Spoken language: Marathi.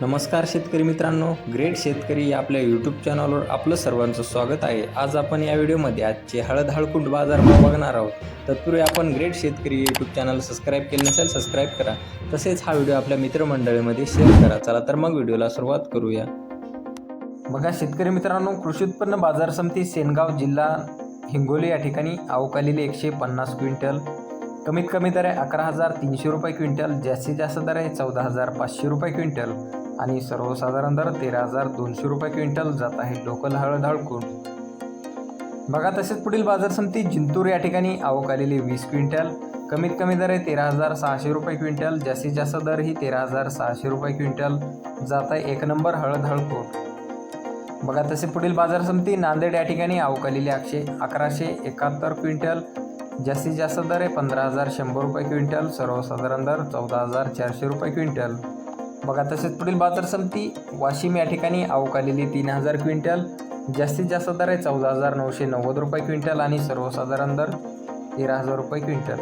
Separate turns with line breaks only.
नमस्कार शेतकरी मित्रांनो ग्रेट शेतकरी या आपल्या यूट्यूब चॅनलवर आपलं सर्वांचं स्वागत आहे. आज आपण या व्हिडिओमध्ये आजचे हळद हळकुंड बाजारभाव बघणार आहोत. तत्पूर्वी आपण ग्रेट शेतकरी यूट्यूब चॅनल सबस्क्राईब केले नसेल सबस्क्राईब करा. तसेच हा व्हिडिओ आपल्या मित्रमंडळीमध्ये शेअर करा. चला तर मग व्हिडिओला सुरुवात करूया. बघा शेतकरी मित्रांनो कृषी उत्पन्न बाजार समिती सेनगाव जिल्हा हिंगोली या ठिकाणी अवकालेली एकशे पन्नास क्विंटल. कमीत कमी दर आहे अकरा हजार तीनशे रुपये क्विंटल. जास्तीत जास्त दर आहे चौदा हजार पाचशे रुपये क्विंटल. आणि सर्वसाधारण दर तेरा हजार दोनशे रुपये क्विंटल जात आहे. लोकल हळद हळकून बघा तसेच पुढील बाजार समिती जिंतूर या ठिकाणी आवक आलेली वीस क्विंटल. कमीत कमी दर आहे तेरा हजार सहाशे रुपये क्विंटल. जास्तीत जास्त दर ही तेरा हजार सहाशे रुपये क्विंटल जात आहे. एक नंबर हळद हळकून बघा तसे पुढील बाजार समिती नांदेड या ठिकाणी आवक आलेली एकशे अकराशे एकाहत्तर क्विंटल. जास्तीत जास्त दर आहे पंधरा हजार शंभर रुपये क्विंटल. सर्वसाधारण दर चौदा हजार चारशे रुपये क्विंटल. बघा तसेच पुढील बाजार समिती वाशिम या ठिकाणी आवक आलेली तीन हजार क्विंटल जास्तीत जास्त दर आहे चौदा हजार नऊशे नव्वद रुपये क्विंटल आणि सर्वसाधारण दर तेरा हजार रुपये क्विंटल.